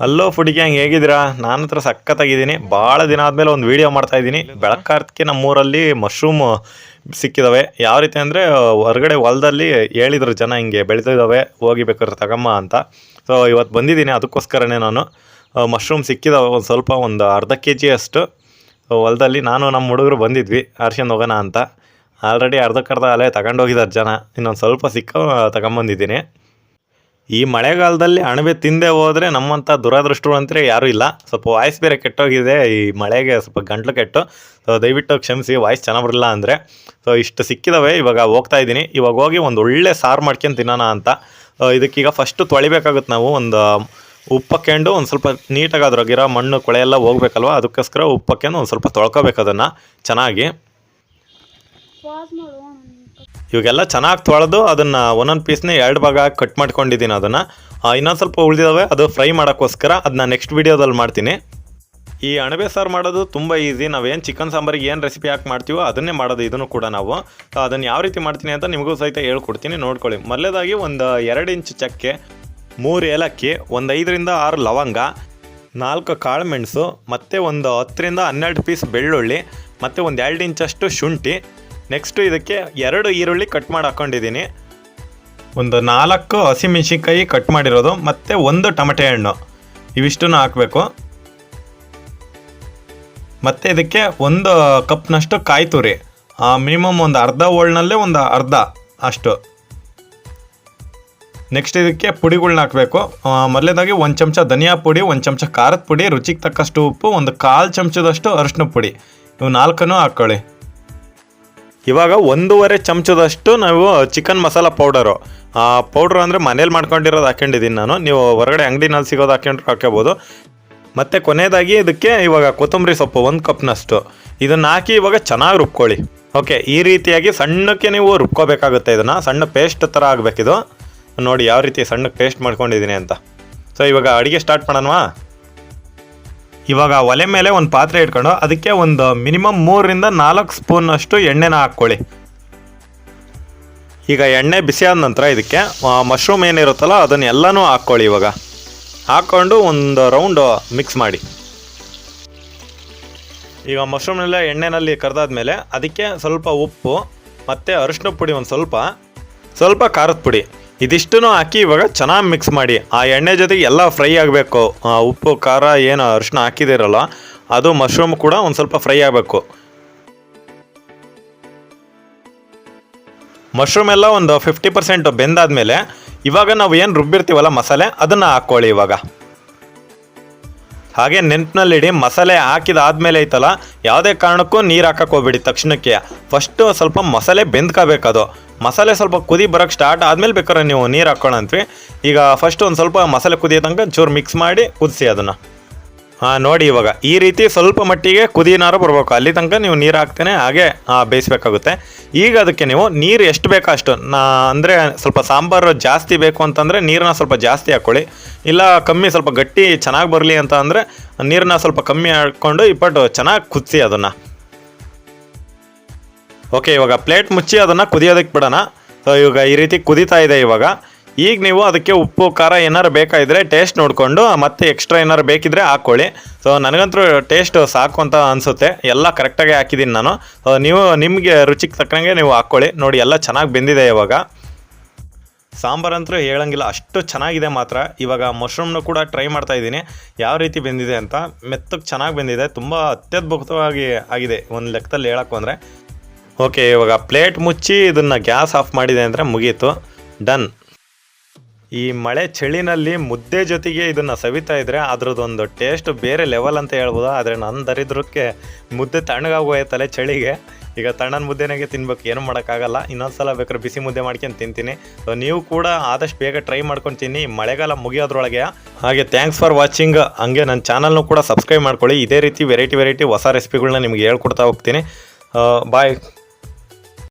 Hello foodie gang ಹೇಗಿದ್ದೀರಾ? ನಾನು ಹತ್ರ ಸಖತ್ತಾಗಿದ್ದೀನಿ. ಭಾಳ ದಿನ ಆದಮೇಲೆ ಒಂದು ವೀಡಿಯೋ ಮಾಡ್ತಾ ಇದ್ದೀನಿ. ಬೆಳಕಾರ್ತಿಗೆ ನಮ್ಮೂರಲ್ಲಿ ಮಶ್ರೂಮ್ ಸಿಕ್ಕಿದಾವೆ. ಯಾವ ರೀತಿ ಅಂದರೆ, ಹೊರಗಡೆ ಹೊಲದಲ್ಲಿ ಹೇಳಿದ್ರು ಜನ ಹಿಂಗೆ ಬೆಳೆದಿದ್ದಾವೆ ಹೋಗಿ ಬೇಕಾದ್ರೆ ತಗಮ್ಮ ಅಂತ. ಸೊ ಇವತ್ತು ಬಂದಿದ್ದೀನಿ. ಅದಕ್ಕೋಸ್ಕರನೇ ನಾನು ಮಶ್ರೂಮ್ ಸಿಕ್ಕಿದಾವೆ ಒಂದು ಸ್ವಲ್ಪ, ಒಂದು ಅರ್ಧ ಕೆ ಜಿ ಅಷ್ಟು ಹೊಲದಲ್ಲಿ ನಾನು ನಮ್ಮ ಹುಡುಗರು ಬಂದಿದ್ವಿ. ಅರ್ಶನ್ ಹೋಗೋಣ ಅಂತ. ಆಲ್ರೆಡಿ ಅರ್ಧಕ್ಕರ್ಧ ಅಲೆ ತಗೊಂಡೋಗಿದ್ದಾರೆ ಜನ. ಇನ್ನೊಂದು ಸ್ವಲ್ಪ ಸಿಕ್ಕ ತಗೊಂಬಂದಿದ್ದೀನಿ ಈ ಮಳೆಗಾಲದಲ್ಲಿ ಅಣಬೆ ತಿಂದೆ ಹೋದರೆ ನಮ್ಮಂಥ ದುರಾದೃಷ್ಟವಂತರೇ ಯಾರೂ ಇಲ್ಲ. ಸ್ವಲ್ಪ ವಾಯ್ಸ್ ಬೇರೆ ಕೆಟ್ಟೋಗಿದೆ. ಈ ಮಳೆಗೆ ಸ್ವಲ್ಪ ಗಂಟ್ಲು ಕೆಟ್ಟು. ಸೊ ದಯವಿಟ್ಟು ಕ್ಷಮಿಸಿ ವಾಯ್ಸ್ ಚೆನ್ನಾಗಿ ಬರಲಿಲ್ಲ ಅಂದರೆ. ಸೊ ಇಷ್ಟು ಸಿಕ್ಕಿದಾವೆ. ಇವಾಗ ಹೋಗ್ತಾ ಇದ್ದೀನಿ. ಇವಾಗ ಹೋಗಿ ಒಂದು ಒಳ್ಳೆ ಸಾರು ಮಾಡ್ಕೊಂಡು ತಿನ್ನೋಣ ಅಂತ. ಇದಕ್ಕೀಗ ಫಸ್ಟು ತೊಳಿಬೇಕಾಗುತ್ತೆ ನಾವು. ಒಂದು ಉಪ್ಪು ಹಾಕ್ಕೊಂಡು ಒಂದು ಸ್ವಲ್ಪ ನೀಟಾಗಿ ಅದ್ರಾಗಿರೋ ಮಣ್ಣು, ಕೊಳೆ ಎಲ್ಲ ಹೋಗ್ಬೇಕಲ್ವ? ಅದಕ್ಕೋಸ್ಕರ ಉಪ್ಪು ಹಾಕ್ಕೊಂಡು ಒಂದು ಸ್ವಲ್ಪ ತೊಳ್ಕೊಬೇಕು ಅದನ್ನು ಚೆನ್ನಾಗಿ. ಇವಾಗೆಲ್ಲ ಚೆನ್ನಾಗಿ ತೊಳೆದು ಅದನ್ನು ಒಂದೊಂದು ಪೀಸ್ನ ಎರಡು ಭಾಗ ಕಟ್ ಮಾಡ್ಕೊಂಡಿದ್ದೀನಿ ಅದನ್ನು. ಇನ್ನೊಂದು ಸ್ವಲ್ಪ ಉಳಿದಿದ್ದಾವೆ ಅದು ಫ್ರೈ ಮಾಡೋಕ್ಕೋಸ್ಕರ ಅದನ್ನ ನೆಕ್ಸ್ಟ್ ವೀಡಿಯೋದಲ್ಲಿ ಮಾಡ್ತೀನಿ. ಈ ಅಣಬೆ ಸಾರು ಮಾಡೋದು ತುಂಬ ಈಸಿ ನಾವೇನು ಚಿಕನ್ ಸಾಂಬಾರಿಗೆ ಏನು ರೆಸಿಪಿ ಹಾಕಿ ಮಾಡ್ತೀವೋ ಅದನ್ನೇ ಮಾಡೋದು, ಇದನ್ನು ಕೂಡ ನಾವು. ಅದನ್ನು ಯಾವ ರೀತಿ ಮಾಡ್ತೀನಿ ಅಂತ ನಿಮಗೂ ಸಹಿತ ಹೇಳ್ಕೊಡ್ತೀನಿ, ನೋಡ್ಕೊಳ್ಳಿ. ಮೊದಲೇದಾಗಿ ಒಂದು ಎರಡು ಇಂಚ್ ಚಕ್ಕೆ, ಮೂರು ಏಲಕ್ಕಿ, ಒಂದು ಐದರಿಂದ ಆರು ಲವಂಗ, ನಾಲ್ಕು ಕಾಳು ಮೆಣಸು, ಮತ್ತು ಒಂದು ಹತ್ತರಿಂದ ಹನ್ನೆರಡು ಪೀಸ್ ಬೆಳ್ಳುಳ್ಳಿ, ಮತ್ತು ಒಂದು ಎರಡು ಇಂಚಷ್ಟು ಶುಂಠಿ ನೆಕ್ಸ್ಟು ಇದಕ್ಕೆ ಎರಡು ಈರುಳ್ಳಿ ಕಟ್ ಮಾಡಿ ಹಾಕ್ಕೊಂಡಿದ್ದೀನಿ ಒಂದು ನಾಲ್ಕು ಹಸಿಮೆಣಸಿನ್ಕಾಯಿ ಕಟ್ ಮಾಡಿರೋದು, ಮತ್ತು ಒಂದು ಟಮಟೆ ಹಣ್ಣು. ಇವಿಷ್ಟನ್ನು ಹಾಕಬೇಕು. ಮತ್ತು ಇದಕ್ಕೆ ಒಂದು ಕಪ್ನಷ್ಟು ಕಾಯಿ ತುರಿ. ಮಿನಿಮಮ್ ಒಂದು ಅರ್ಧ ಓಳ್ನಲ್ಲೇ ಒಂದು ಅರ್ಧ ಅಷ್ಟು. ನೆಕ್ಸ್ಟ್ ಇದಕ್ಕೆ ಪುಡಿಗಳ್ನ ಹಾಕಬೇಕು. ಮೊದಲೇದಾಗಿ ಒಂದು ಚಮಚ ಧನಿಯಾ ಪುಡಿ, ಒಂದು ಚಮಚ ಖಾರದ ಪುಡಿ, ರುಚಿಗೆ ತಕ್ಕಷ್ಟು ಉಪ್ಪು, ಒಂದು ಕಾಲು ಚಮಚದಷ್ಟು ಅರಿಶಿನ ಪುಡಿ. ಇವು ನಾಲ್ಕನ್ನು ಹಾಕ್ಕೊಳ್ಳಿ ಇವಾಗ ಒಂದೂವರೆ ಚಮಚದಷ್ಟು ನಾವು ಚಿಕನ್ ಮಸಾಲ ಪೌಡರು ಆ ಪೌಡ್ರ್ ಅಂದರೆ ಮನೇಲಿ ಮಾಡ್ಕೊಂಡಿರೋದು ಹಾಕೊಂಡಿದ್ದೀನಿ ನಾನು. ನೀವು ಹೊರಗಡೆ ಅಂಗಡಿನಲ್ಲಿ ಸಿಗೋದು ಹಾಕೊಂಡ್ರೆ ಹಾಕ್ಕೋಬೋದು ಮತ್ತು ಕೊನೆಯದಾಗಿ ಇದಕ್ಕೆ ಇವಾಗ ಕೊತ್ತಂಬರಿ ಸೊಪ್ಪು, ಒಂದು ಕಪ್ನಷ್ಟು. ಇದನ್ನು ಹಾಕಿ ಇವಾಗ ಚೆನ್ನಾಗಿ ರುಬ್ಕೊಳ್ಳಿ. ಓಕೆ, ಈ ರೀತಿಯಾಗಿ ಸಣ್ಣಕ್ಕೆ ನೀವು ರುಬ್ಕೋಬೇಕಾಗುತ್ತೆ ಇದನ್ನು. ಸಣ್ಣ ಪೇಸ್ಟ್ ಥರ ಆಗಬೇಕಿದು. ನೋಡಿ ಯಾವ ರೀತಿ ಸಣ್ಣ ಪೇಸ್ಟ್ ಮಾಡ್ಕೊಂಡಿದ್ದೀನಿ ಅಂತ. ಸೊ ಇವಾಗ ಅಡುಗೆ ಸ್ಟಾರ್ಟ್ ಮಾಡೋಣವಾ? ಇವಾಗ ಒಲೆ ಮೇಲೆ ಒಂದು ಪಾತ್ರೆ ಇಟ್ಕೊಂಡು ಅದಕ್ಕೆ ಒಂದು ಮಿನಿಮಮ್ ಮೂರರಿಂದ ನಾಲ್ಕು ಸ್ಪೂನ್ ಅಷ್ಟು ಎಣ್ಣೆನ ಹಾಕ್ಕೊಳ್ಳಿ. ಈಗ ಎಣ್ಣೆ ಬಿಸಿ ಆದ ನಂತರ ಇದಕ್ಕೆ ಮಶ್ರೂಮ್ ಏನಿರುತ್ತಲ್ಲ ಅದನ್ನೆಲ್ಲನೂ ಹಾಕ್ಕೊಳ್ಳಿ ಇವಾಗ. ಹಾಕ್ಕೊಂಡು ಒಂದು ರೌಂಡು ಮಿಕ್ಸ್ ಮಾಡಿ. ಈಗ ಮಶ್ರೂಮ್ನೆಲ್ಲ ಎಣ್ಣೆನಲ್ಲಿ ಕರೆದಾದ್ಮೇಲೆ ಅದಕ್ಕೆ ಸ್ವಲ್ಪ ಉಪ್ಪು, ಮತ್ತು ಅರಿಶಿನ ಪುಡಿ ಒಂದು ಸ್ವಲ್ಪ ಸ್ವಲ್ಪ ಖಾರದ ಪುಡಿ. ಇದಿಷ್ಟನ್ನು ಹಾಕಿ ಇವಾಗ ಚೆನ್ನಾಗಿ ಮಿಕ್ಸ್ ಮಾಡಿ. ಆ ಎಣ್ಣೆ ಜೊತೆಗೆ ಎಲ್ಲ ಫ್ರೈ ಆಗಬೇಕು. ಉಪ್ಪು, ಖಾರ, ಏನು ಅರಿಶಿನ ಹಾಕಿದಿರಲ್ಲ, ಅದು ಮಶ್ರೂಮ್ ಕೂಡ ಒಂದು ಸ್ವಲ್ಪ ಫ್ರೈ ಆಗಬೇಕು. ಮಶ್ರೂಮ್ ಎಲ್ಲ ಒಂದು ಫಿಫ್ಟಿ ಪರ್ಸೆಂಟ್ ಬೆಂದಾದ್ಮೇಲೆ ಇವಾಗ ನಾವು ಏನು ರುಬ್ಬಿರ್ತೀವಲ್ಲ ಮಸಾಲೆ, ಅದನ್ನು ಹಾಕ್ಕೊಳ್ಳಿ ಇವಾಗ. ಹಾಗೆ ನೆನಪಿನಲ್ಲಿಡಿ ಮಸಾಲೆ ಹಾಕಿದಾದ್ಮೇಲೆ ಐತಲ್ಲ, ಯಾವುದೇ ಕಾರಣಕ್ಕೂ ನೀರು ಹಾಕಕ್ಕೆ ಹೋಗ್ಬೇಡಿ ತಕ್ಷಣಕ್ಕೆ. ಫಸ್ಟು ಸ್ವಲ್ಪ ಮಸಾಲೆ ಬೆಂದ್ಕೋಬೇಕದು. ಮಸಾಲೆ ಸ್ವಲ್ಪ ಕುದಿ ಬರೋಕ್ಕೆ ಸ್ಟಾರ್ಟ್ ಆದಮೇಲೆ ಬೇಕಾದ್ರೆ ನೀವು ನೀರು ಹಾಕ್ಕೊಳ್ಳಂತ್ವಿ ಈಗ ಫಸ್ಟ್ ಒಂದು ಸ್ವಲ್ಪ ಮಸಾಲೆ ಕುದಿಯೋ ತನಕ ಚೂರು ಮಿಕ್ಸ್ ಮಾಡಿ ಕುದಿಸಿ ಅದನ್ನು. ಹಾಂ, ನೋಡಿ ಇವಾಗ. ಈ ರೀತಿ ಸ್ವಲ್ಪ ಮಟ್ಟಿಗೆ ಕುದಿನಾರು ಬರಬೇಕು. ಅಲ್ಲಿ ತನಕ ನೀವು ನೀರು ಹಾಕ್ತೇನೆ, ಹಾಗೆ ಬೇಯಿಸ್ಬೇಕಾಗುತ್ತೆ. ಈಗ ಅದಕ್ಕೆ ನೀವು ನೀರು ಎಷ್ಟು ಬೇಕೋ ಅಷ್ಟು. ನಾ, ಅಂದರೆ ಸ್ವಲ್ಪ ಸಾಂಬಾರು ಜಾಸ್ತಿ ಬೇಕು ಅಂತಂದರೆ ನೀರನ್ನ ಸ್ವಲ್ಪ ಜಾಸ್ತಿ ಹಾಕ್ಕೊಳ್ಳಿ ಇಲ್ಲ, ಕಮ್ಮಿ ಸ್ವಲ್ಪ ಗಟ್ಟಿ ಚೆನ್ನಾಗಿ ಬರಲಿ ಅಂತ ಅಂದರೆ ನೀರನ್ನ ಸ್ವಲ್ಪ ಕಮ್ಮಿ ಹಾಕ್ಕೊಂಡು ಇಪ್ಪಟ್ಟು ಚೆನ್ನಾಗಿ ಕುದಿಸಿ ಅದನ್ನು. ಓಕೆ ಇವಾಗ ಪ್ಲೇಟ್ ಮುಚ್ಚಿ ಅದನ್ನು ಕುದಿಯೋದಕ್ಕೆ ಬಿಡೋಣ. ಸೊ ಇವಾಗ ಈ ರೀತಿ ಕುದೀತಾ ಇದೆ ಇವಾಗ. ಈಗ ನೀವು ಅದಕ್ಕೆ ಉಪ್ಪು, ಖಾರ ಏನಾರು ಬೇಕಾಗಿದ್ರೆ ಟೇಸ್ಟ್ ನೋಡಿಕೊಂಡು ಮತ್ತೆ ಎಕ್ಸ್ಟ್ರಾ ಏನಾರು ಬೇಕಿದ್ರೆ ಹಾಕ್ಕೊಳ್ಳಿ. ಸೊ ನನಗಂತೂ ಟೇಸ್ಟ್ ಸಾಕು ಅಂತ ಅನಿಸುತ್ತೆ. ಎಲ್ಲ ಕರೆಕ್ಟಾಗಿ ಹಾಕಿದ್ದೀನಿ ನಾನು. ಸೊ ನೀವು ನಿಮಗೆ ರುಚಿಗೆ ತಕ್ಕಂಗೆ ನೀವು ಹಾಕ್ಕೊಳ್ಳಿ. ನೋಡಿ, ಎಲ್ಲ ಚೆನ್ನಾಗಿ ಬೆಂದಿದೆ ಇವಾಗ. ಸಾಂಬಾರಂತೂ ಹೇಳಂಗಿಲ್ಲ, ಅಷ್ಟು ಚೆನ್ನಾಗಿದೆ ಮಾತ್ರ. ಇವಾಗ ಮಶ್ರೂಮ್ನು ಕೂಡ ಟ್ರೈ ಮಾಡ್ತಾ ಇದ್ದೀನಿ. ಯಾವ ರೀತಿ ಬೆಂದಿದೆ ಅಂತ ಮೆತ್ತಗೆ ಚೆನ್ನಾಗಿ ಬೆಂದಿದೆ. ತುಂಬ ಅತ್ಯದ್ಭುತವಾಗಿ ಆಗಿದೆ. ಒಂದು ಲೆಕ್ಕದಲ್ಲಿ ಹೇಳಕ್ಕೆ ಅಂದರೆ ಓಕೆ ಇವಾಗ ಪ್ಲೇಟ್ ಮುಚ್ಚಿ ಇದನ್ನು ಗ್ಯಾಸ್ ಆಫ್ ಮಾಡಿದೆ ಅಂದರೆ ಮುಗೀತು. ಡನ್ ಈ ಮಳೆ ಚಳಿನಲ್ಲಿ ಮುದ್ದೆ ಜೊತೆಗೆ ಇದನ್ನು ಸವಿತಾ ಇದ್ರೆ ಅದ್ರದ್ದೊಂದು ಟೇಸ್ಟ್ ಬೇರೆ ಲೆವೆಲ್ ಅಂತ ಹೇಳ್ಬೋದು? ಆದರೆ ನನ್ನ ದರಿದ್ರಕ್ಕೆ ಮುದ್ದೆ ತಣ್ಣಗಾಗೋಯ್ತಲೆ ಚಳಿಗೆ. ಈಗ ತಣ್ಣನ ಮುದ್ದೆನಾಗೆ ತಿನ್ಬೇಕು, ಏನು ಮಾಡೋಕ್ಕಾಗಲ್ಲ. ಇನ್ನೊಂದ್ಸಲ ಬೇಕಾದ್ರೆ ಬಿಸಿ ಮುದ್ದೆ ಮಾಡ್ಕೊಂಡು ತಿಂತೀನಿ. ಸೊ ನೀವು ಕೂಡ ಆದಷ್ಟು ಬೇಗ ಟ್ರೈ ಮಾಡ್ಕೊಂಡು ತಿನ್ನಿ. ಮಳೆಗಾಲ ಮುಗಿಯೋದ್ರೊಳಗೆ. ಹಾಗೆ ಥ್ಯಾಂಕ್ಸ್ ಫಾರ್ ವಾಚಿಂಗ್ ಹಾಗೆ ನನ್ನ ಚಾನಲ್ನು ಕೂಡ ಸಬ್ಸ್ಕ್ರೈಬ್ ಮಾಡ್ಕೊಳ್ಳಿ. ಇದೇ ರೀತಿ ವೆರೈಟಿ ವೆರೈಟಿ ಹೊಸ ರೆಸಿಪಿಗಳನ್ನ ನಿಮ್ಗೆ ಹೇಳ್ಕೊಡ್ತಾ ಹೋಗ್ತೀನಿ. ಬಾಯ್